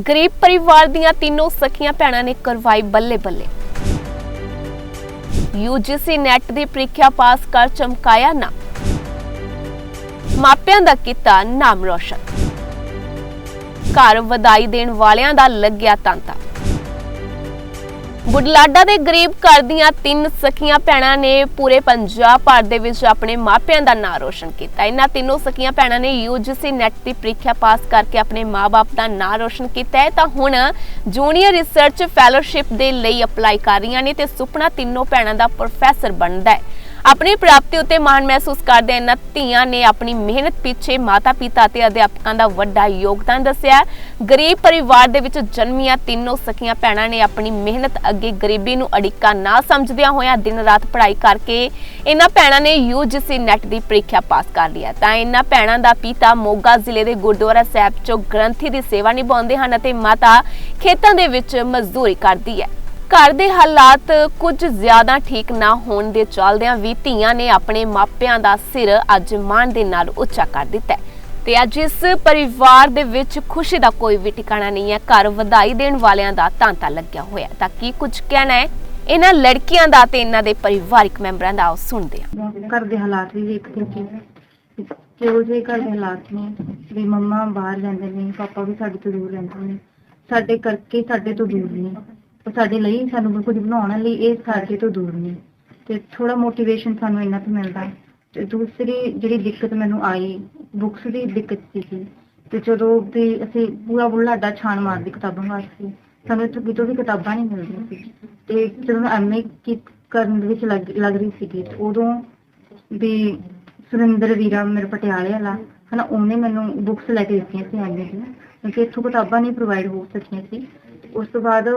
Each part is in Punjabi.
ਗਰੀਬ ਪਰਿਵਾਰ ਦੀਆਂ ਤਿੰਨੋਂ ਸਖੀਆਂ ਭੈਣਾਂ ਨੇ ਕਰਵਾਈ ਬੱਲੇ ਬੱਲੇ। UGC ਨੈਟ ਦੀ ਪ੍ਰੀਖਿਆ ਪਾਸ ਕਰ ਚਮਕਾਇਆ ਨਾ। ਮਾਪਿਆਂ ਦਾ ਕੀਤਾ ਨਾਮ ਰੋਸ਼ਨ। ਘਰ ਵਧਾਈ ਦੇਣ ਵਾਲਿਆਂ ਦਾ ਲੱਗਿਆ ਤਾਂਤਾ। ਬੁਢਲਾਡਾ ਦੇ ਗਰੀਬ ਘਰ ਦੀਆਂ ਤਿੰਨ ਸਖੀਆਂ ਭੈਣਾਂ ਨੇ ਪੂਰੇ ਪੰਜਾਬ ਭਰ ਦੇ ਵਿੱਚ ਆਪਣੇ ਮਾਪਿਆਂ ਦਾ ਨਾਂ ਰੋਸ਼ਨ ਕੀਤਾ। ਇਹਨਾਂ ਤਿੰਨੋਂ ਸਖੀਆਂ ਭੈਣਾਂ ਨੇ UGC ਨੈਟ ਦੀ ਪ੍ਰੀਖਿਆ ਪਾਸ ਕਰਕੇ ਆਪਣੇ ਮਾਪੇ ਦਾ ਨਾਂ ਰੋਸ਼ਨ ਕੀਤਾ ਹੈ। ਤਾਂ ਹੁਣ ਜੂਨੀਅਰ ਰਿਸਰਚ ਫੈਲੋਸ਼ਿਪ ਦੇ ਲਈ ਅਪਲਾਈ ਕਰ ਰਹੀਆਂ ਨੇ ਤੇ ਸੁਪਨਾ ਤਿੰਨੋਂ ਭੈਣਾਂ ਦਾ ਪ੍ਰੋਫੈਸਰ ਬਣਦਾ ਹੈ। ਆਪਣੀ ਪ੍ਰਾਪਤੀ ਉੱਤੇ ਮਾਣ ਮਹਿਸੂਸ ਕਰਦੇ ਇਹਨਾਂ ਧੀਆਂ ਨੇ ਆਪਣੀ ਮਿਹਨਤ ਪਿੱਛੇ ਮਾਤਾ-ਪਿਤਾ ਅਤੇ ਅਧਿਆਪਕਾਂ ਦਾ ਵੱਡਾ ਯੋਗਦਾਨ ਦੱਸਿਆ। ਗਰੀਬ ਪਰਿਵਾਰ ਦੇ ਵਿੱਚ ਜਨਮੀਆਂ ਤਿੰਨੋਂ ਸਖੀਆਂ ਭੈਣਾਂ ਨੇ ਆਪਣੀ ਮਿਹਨਤ ਅੱਗੇ ਗਰੀਬੀ ਨੂੰ ਅੜਿੱਕਾ ਨਾ ਸਮਝਦਿਆਂ ਹੋਇਆਂ ਦਿਨ ਰਾਤ ਪੜ੍ਹਾਈ ਕਰਕੇ ਇਹਨਾਂ ਭੈਣਾਂ ਨੇ UGC ਨੈਟ ਦੀ ਪ੍ਰੀਖਿਆ ਪਾਸ ਕਰ ਲਿਆ ਤਾਂ ਇਹਨਾਂ ਭੈਣਾਂ ਦਾ ਪਿਤਾ ਮੋਗਾ ਜ਼ਿਲ੍ਹੇ ਦੇ ਗੁਰਦੁਆਰਾ ਸਾਹਿਬ ਚੋਂ ਗ੍ਰੰਥੀ ਦੀ ਸੇਵਾ ਨਿਭਾਉਂਦੇ ਹਨ ਅਤੇ ਮਾਤਾ ਖੇਤਾਂ ਦੇ ਵਿੱਚ ਮਜ਼ਦੂਰੀ ਕਰਦੀ ਹੈ। ਘਰ ਦੇ ਹਾਲਾਤ ਕੁਝ ਜ਼ਿਆਦਾ ਠੀਕ ਨਾ ਹੋਣ ਦੇ ਚੱਲਦਿਆਂ ਵੀ ਧੀਆਂ ਨੇ ਆਪਣੇ ਮਾਪਿਆਂ ਦਾ ਸਿਰ ਅੱਜ ਮਾਣ ਦੇ ਨਾਲ ਉੱਚਾ ਕਰ ਦਿੱਤਾ ਹੈ। ਤੇ ਅੱਜ ਇਸ ਪਰਿਵਾਰ ਦੇ ਵਿੱਚ ਖੁਸ਼ੀ ਦਾ ਕੋਈ ਵੀ ਟਿਕਾਣਾ ਨਹੀਂ ਹੈ। ਘਰ ਵਧਾਈ ਦੇਣ ਵਾਲਿਆਂ ਦਾ ਤਾਂਤਾ ਲੱਗਿਆ ਹੋਇਆ ਤਾਂ ਕੀ ਕੁਝ ਕਹਿਣਾ ਹੈ? ਇਹਨਾਂ ਲੜਕੀਆਂ ਦਾ ਤੇ ਇਹਨਾਂ ਦੇ ਪਰਿਵਾਰਕ ਮੈਂਬਰਾਂ ਦਾ ਆਓ ਸੁਣਦੇ ਹਾਂ। ਘਰ ਦੇ ਹਾਲਾਤ ਵੀ ਵੇਖਦੇ ਸੀ ਕਿਹੋ ਜਿਹੇ ਘਰ ਦੇ ਹਾਲਾਤ ਨੇ, ਵੀ ਮੰਮਾ ਬਾਹਰ ਜਾਂਦੇ ਨੇ, ਪਾਪਾ ਵੀ ਸਾਡੇ ਤੋਂ ਦੂਰ ਰਹਿੰਦੇ ਨੇ। ਸਾਡੇ ਕਰਕੇ ਸਾਡੇ ਤੋਂ ਦੂਰ ਨੇ। ਉਹ ਸਾਡੇ ਲਈ ਸਾਨੂੰ ਕੁਝ ਬਣਾਉਣ ਲਈ ਇਹ ਸਾਡੇ ਤੋਂ ਦੂਰ ਨੇ ਤੇ ਥੋੜਾ ਮੋਟੀਵੇਸ਼ਨ ਸਾਨੂੰ ਇਹਨਾਂ ਤੋਂ ਮਿਲਦਾ। ਤੇ ਦੂਸਰੀ ਜਿਹੜੀ ਦਿੱਕਤ ਮੈਨੂੰ ਆਈ ਬੁੱਕਸ ਦੀ ਦਿੱਕਤ ਸੀ ਤੇ ਜਦੋਂ ਵੀ ਅਸੀਂ ਪੂਰਾ ਬੁੱਲਾਡਾ ਛਾਣ ਮਾਰਦੀ ਕਿਤਾਬਾਂ ਵਾਸਤੇ, ਸਾਨੂੰ ਇੱਥੋਂ ਕਿਤੋਂ ਵੀ ਕਿਤਾਬਾਂ ਨਹੀਂ ਮਿਲਦੀਆਂ ਸੀ। ਤੇ ਜਦੋਂ ਮੈਂ ਐਮਏ ਕਰਨ ਦੇ ਵਿੱਚ ਲੱਗ ਰਹੀ ਸੀਗੀ, ਤੇ ਉਦੋਂ ਵੀ ਸੁਰਿੰਦਰ ਵੀਰਾ ਮੇਰੇ ਪਟਿਆਲੇ ਵਾਲਾ, ਹਨਾ, ਉਹਨੇ ਮੈਨੂੰ ਬੁੱਕਸ ਲੈ ਕੇ ਦਿੱਤੀਆਂ ਸੀ ਐਮਏ ਦੀਆਂ। ਕਿਉਂਕਿ ਇੱਥੋਂ ਕਿਤਾਬਾਂ ਨਹੀਂ ਪ੍ਰੋਵਾਈਡ ਹੋ ਸਕੀਆਂ ਸੀ। ਉਸ ਤੋਂ ਬਾਅਦ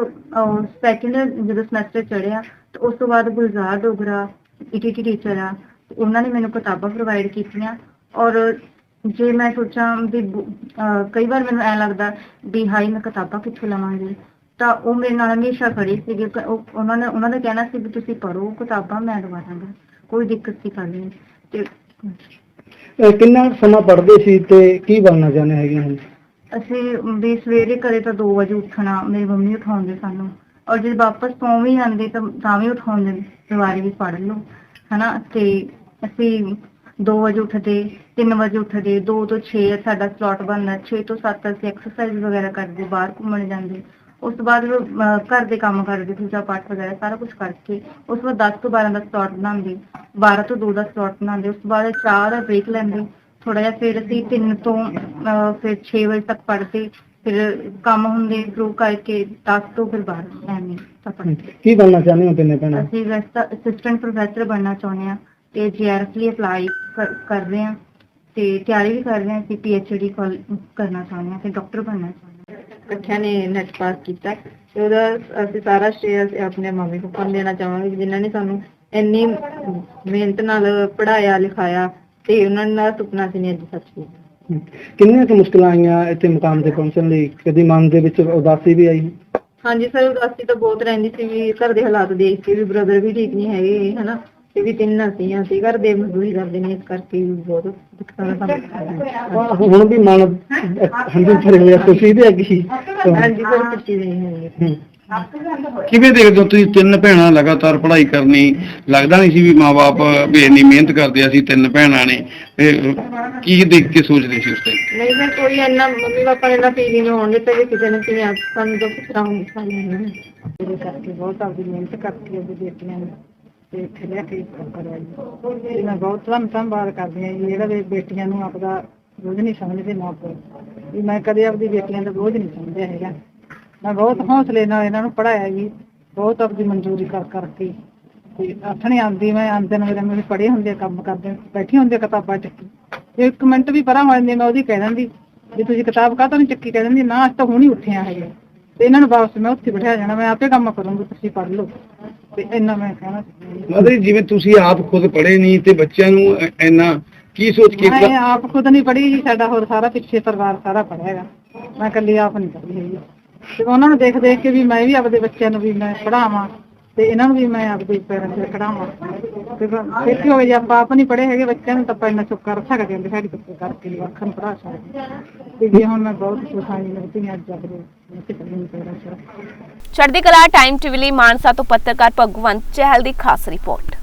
ਸੈਕਿੰਡ ਜਦੋਂ ਸਮੈਸਟਰ ਚੜਿਆ ਤੇ ਉਸ ਤੋਂ ਬਾਅਦ ਗੁਲਜ਼ਾਰ ਡੋਗਰਾ ਈਟੀਟੀ ਟੀਚਰ ਆ ਉਹਨਾਂ ਨੇ ਮੈਨੂੰ ਕਿਤਾਬਾਂ ਪ੍ਰੋਵਾਈਡ ਕੀਤੀਆਂ। ਔਰ ਜੇ ਮੈਂ ਸੋਚਾਂ ਵੀ ਕਈ ਵਾਰ ਮੈਨੂੰ ਐ ਲੱਗਦਾ ਵੀ ਹਾਈ ਮੈਂ ਕਿਤਾਬਾਂ ਕਿੱਥੋਂ ਲਵਾਂਗੀ? ਤਾਂ ਉਹ ਮੇਰੇ ਨਾਲ ਹਮੇਸ਼ਾ ਖੜੇ ਸੀਗੇ। ਉਹਨਾਂ ਨੇ, ਉਹਨਾਂ ਦਾ ਕਹਿਣਾ ਸੀ ਵੀ ਤੁਸੀਂ ਪੜ੍ਹੋ, ਕਿਤਾਬਾਂ ਮੈਂ ਦਵਾ ਦਾਂਗਾ। ਕੋਈ ਦਿੱਕਤ ਦੀ ਗੱਲ ਨਹੀਂ। ਤੇ ਕਿੰਨਾ ਸਮਾਂ ਪੜ੍ਹਦੇ ਸੀ ਤੇ ਕੀ ਬਣਨਾ ਚਾਹੁੰਦੇ ਹੈਗੇ ਹੁਣ? ਅਸੀਂ ਵੀ ਸਵੇਰੇ ਕਦੇ ਤਾਂ 2 ਵਜੇ ਉੱਠਣਾ, ਮੇਰੀ ਮੰਮੀ ਉਠਾਉਂਦੇ ਸਾਨੂੰ। ਔਰ ਜੇ ਵਾਪਸ ਸੌਂ ਵੀ ਜਾਂਦੇ ਤਾਂ ਤਾਂ ਵੀ ਉਠਾਉਂਦੇ ਦੁਬਾਰੇ ਵੀ ਪੜ੍ਹ ਲਓ, ਹਨਾ? ਤੇ ਅਸੀਂ 2 ਵਜੇ ਉੱਠਦੇ 3 ਵਜੇ ਉੱਠਦੇ 2 ਤੋਂ 6 ਸਾਡਾ ਸਲੋਟ ਬਣਦਾ 6 ਤੋਂ 7 ਅਸੀਂ ਐਕਸਰਸਾਈਜ਼ ਵਗੈਰਾ ਕਰਦੇ, ਬਾਹਰ ਘੁੰਮਣ ਜਾਂਦੇ। ਉਸ ਤੋਂ ਬਾਅਦ ਘਰ ਦੇ ਕੰਮ ਕਰਦੇ, ਪੂਜਾ ਪਾਠ ਵਗੈਰਾ ਸਾਰਾ ਕੁਝ ਕਰਕੇ, ਉਸ ਤੋਂ ਬਾਅਦ 10 ਤੋਂ 12 ਦਾ ਸਲੋਟ ਬਣਾਉਂਦੇ 12 ਤੋਂ 2 ਦਾ ਸਲੋਟ ਬਣਾਉਂਦੇ, ਉਸ ਤੋਂ ਬਾਅਦ ਚਾਹ ਦਾ ਬ੍ਰੇਕ ਲੈਂਦੇ। ਥੋੜਾ ਜਿਹਾ ਫਿਰ ਅਸੀਂ 3 ਤੋਂ ਅਹ, ਫਿਰ 6 ਵਜੇ ਤੱਕ ਪੜ੍ਹਦੇ ਫਿਰ ਕੰਮ ਹੁੰਦੇ ਪ੍ਰੂਵ ਕਰਕੇ 10 ਤੋਂ ਫਿਰ 12 ਐਵੇਂ ਤਾਂ ਪੜ੍ਹਦੇ ਕੀ ਬਣਨਾ ਚਾਹੁੰਦੇ ਹੋ ਤਿੰਨੇ ਭੈਣਾਂ? ਅਸੀਂ ਵੈਸੇ ਤਾਂ ਅਸਿਸਟੈਂਟ ਪ੍ਰੋਫੈਸਰ ਬਣਨਾ ਚਾਹੁੰਦੇ ਹਾਂ ਤੇ ਜੀਆਰਐਫ ਲਈ ਅਪਲਾਈ ਕਰ ਰਹੇ ਹਾਂ ਤੇ ਤਿਆਰੀ ਵੀ ਕਰ ਰਹੇ ਹਾਂ ਅਸੀਂ ਪੀਐਚਡੀ ਕਰਨਾ ਚਾਹੁੰਦੇ ਹਾਂ ਤੇ ਡਾਕਟਰ ਬਣਨਾ ਚਾਹੁੰਦੇ ਹਾਂ। ਇਕੱਠਿਆਂ ਨੇ ਨੈਟ ਪਾਸ ਕੀਤਾ ਤੇ ਉਹਦਾ ਅਸੀਂ ਸਾਰਾ ਸ਼ੇਅਰ ਆਪਣੇ ਮੰਮੀ ਪਾਪਾ ਨੂੰ ਦੇਣਾ ਚਾਹਾਂਗੇ ਜਿਨ੍ਹਾਂ ਨੇ ਸਾਨੂੰ ਇੰਨੀ ਮਿਹਨਤ ਨਾਲ ਪੜਾਇਆ ਲਿਖਾਇਆ ਤੇ ਉਹਨਾਂ ਦਾ ਸੁਪਨਾ ਸੀ ਨੇ ਅੱਜ ਸੱਚ ਕੀਤਾ ਕਿੰਨੀਆਂ ਕੁ ਮੁਸ਼ਕਲਾਂ ਆਈਆਂ ਇੱਥੇ ਮੁਕਾਮ ਤੇ ਪਹੁੰਚਣ ਲਈ? ਕਦੀ ਮਨ ਦੇ ਵਿੱਚ ਉਦਾਸੀ ਵੀ ਆਈ? ਹਾਂਜੀ ਸਰ ਉਦਾਸੀ ਤਾਂ ਬਹੁਤ ਰਹਿੰਦੀ ਸੀ ਵੀ ਘਰ ਦੇ ਹਾਲਾਤ ਦੇਖ ਕੇ ਵੀ ਬ੍ਰਦਰ ਵੀ ਠੀਕ ਨਹੀਂ ਹੈਗੇ ਹਨਾ? ਤੇ ਵੀ ਤਿੰਨ ਹਾਂ ਅਸੀਂ ਘਰ ਦੇ ਮਜ਼ਦੂਰੀ ਕਰਦੇ ਨੇ ਇਸ ਕਰਕੇ ਵੀ ਬਹੁਤ ਦਿੱਕਤਾਂ ਦਾ ਸਾਹਮਣਾ ਆਹ ਹੁਣ ਵੀ ਮਨ ਹੰਝੂ ਭਰੇ ਹੋਏ ਆ, ਖੁਸ਼ੀ ਦੇ ਅੱਗੀ ਹਾਂਜੀ ਸਰ ਸੱਚੀ ਨਹੀਂ ਹੈਗੀ ਕਿਵੇਂ ਦੇਖਦੇ ਹੋ ਤੁਸੀਂ ਤਿੰਨ ਭੈਣਾਂ ਲਗਾਤਾਰ ਪੜ੍ਹਾਈ ਕਰਨੀ? ਲੱਗਦਾ ਨਹੀਂ ਸੀ ਵੀ ਮਾਪੇ ਵੀ ਇੰਨੀ ਮਿਹਨਤ ਕਰਦੇ ਆ, ਅਸੀਂ ਤਿੰਨ ਭੈਣਾਂ ਨੇ। ਇਹ ਕੀ ਦੇਖ ਕੇ ਸੋਚਦੇ ਸੀ ਉਸ ਟਾਈਮ ਨਹੀਂ ਮੈਂ ਕੋਈ ਇੰਨਾ ਮੰਮੀ ਪਾਪਾ ਨੇ ਇੰਨਾ ਫੀਲ ਨਹੀਂ ਹੋਣ ਦਿੱਤਾ ਵੀ ਕਿਸੇ ਨੇ ਕਿਵੇਂ ਸਾਨੂੰ ਤਾਂ ਪੁੱਛਣਾ ਹੁੰਦਾ ਸਾਨੂੰ ਇਹਦੇ ਕਰਕੇ ਬਹੁਤ ਆਪਦੀ ਮਿਹਨਤ ਕਰਤੀ ਆਪਦੀ ਬੇਟੀਆਂ ਨੇ ਤੇ ਇੱਥੇ ਲੈ ਕੇ ਕਰਿਆ ਜੀ ਤੇ ਮੈਂ ਬਹੁਤ ਧੰਨ ਧੰਨਵਾਦ ਕਰਦੀ ਹਾਂ ਜੀ ਜਿਹੜਾ ਵੀ ਬੇਟੀਆਂ ਨੂੰ ਆਪਦਾ ਬੋਝ ਨਹੀਂ ਸਮਝਦੇ ਮਾਂ ਵੀ ਮੈਂ ਕਦੇ ਆਪਦੀ ਬੇਟੀਆਂ ਦਾ ਬੋਝ ਨਹੀਂ ਸਮਝਿਆ ਹੈਗਾ। ਮੈਂ ਬਹੁਤ ਹੌਸਲੇ ਨਾਲ ਇਹਨਾਂ ਨੂੰ ਪੜਾਇਆ ਜੀ ਬਹੁਤ ਆਪਦੀ ਮਨਜ਼ੂਰੀ ਕਰ ਕਰਕੇ। ਤੇ ਆਥਣੇ ਆਂਦੀ ਮੈਂ ਆਂਦੇ ਮੇਰੇ ਮੇਰੇ ਪੜੇ ਹੁੰਦੇ ਕੰਮ ਕਰਦੇ ਬੈਠੀ ਹੁੰਦੀ ਕਿਤਾਬਾਂ ਚੱਕੀ। ਇੱਕ ਮਿੰਟ ਵੀ ਪਰਾਂ ਹੋ ਜਾਂਦੀ ਮੈਂ ਉਹਦੀ ਕਹਿ ਦਿੰਦੀ ਵੀ ਤੁਸੀਂ ਕਿਤਾਬ ਕਾਹਤੋਂ ਨਹੀਂ ਚੱਕੀ? ਕਹਿ ਦਿੰਦੀ ਨਾ ਅੱਜ ਤਾਂ ਹੁਣ ਉੱਠਿਆ ਹੈਗੇ। ਤੇ ਇਹਨਾਂ ਨੂੰ ਵਾਪਸ ਮੈਂ ਉੱਥੇ ਬਿਠਾ ਜਾਣਾ ਮੈਂ ਆਪੇ ਕੰਮ ਕਰੂੰਗੀ ਤੁਸੀਂ ਪੜ੍ਹ ਲਓ। ਤੇ ਇੰਨਾ ਮੈਂ ਕਹਿਣਾ ਮਤਲਬ ਜਿਵੇਂ ਤੁਸੀਂ ਆਪ ਖੁਦ ਪੜ੍ਹੇ ਨਹੀਂ ਤੇ ਬੱਚਿਆਂ ਨੂੰ ਇੰਨਾ ਕੀ ਸੋਚ ਕੇ ਮੈਂ ਆਪ ਖੁਦ ਨਹੀਂ ਪੜ੍ਹੀ ਜੀ ਸਾਡਾ ਹੋਰ ਸਾਰਾ ਪਿੱਛੇ ਪਰਿਵਾਰ ਸਾਰਾ ਪੜ੍ਹਿਆ ਹੈਗਾ। ਮੈਂ ਇਕੱਲੀ ਆਪ ਨਹੀਂ ਪੜ੍ਹੀ ਹੈਗੀ। ਤੇ ਉਹਨਾਂ ਨੂੰ ਦੇਖ ਦੇਖ ਕੇ ਵੀ ਮੈਂ ਵੀ ਆਪਦੇ ਬੱਚਿਆਂ ਨੂੰ ਵੀ ਮੈਂ ਪੜਾਵਾਂ ਤੇ ਇਹਨਾਂ ਨੂੰ ਵੀ ਮੈਂ ਆਪਦੇ ਪੈਰਾਂ ਤੇ ਖੜਾਵਾਂ ਤੇ ਫਿਰ ਕੀ ਹੋਵੇ ਜੇ ਆਪਾਂ ਆਪ ਨਹੀਂ ਪੜੇ ਹੈਗੇ ਬੱਚਿਆਂ ਨੂੰ ਤਾਂ ਆਪਾਂ ਇੰਨਾ ਚੁੱਕ ਕਰ ਸਕਦੇ ਹਾਂ ਦਿਹਾੜੀ ਤੋਂ ਕਰਕੇ ਵੀ ਅੱਖਾਂ ਨੂੰ ਪੜ੍ਹਾ ਸਕਦੇ ਤੇ ਜੇ ਹੁਣ ਮੈਂ ਬਹੁਤ ਖੁਸ਼ ਹਾਂ ਅੱਜ ਆਪਣੇ ਚੜ੍ਹਦੀ ਕਲਾ ਟਾਈਮ ਟੀਵੀ ਲਈ ਮਾਨਸਾ ਤੋਂ ਪੱਤਰਕਾਰ ਭਗਵੰਤ ਚਹਿਲ ਦੀ ਖਾਸ ਰਿਪੋਰਟ।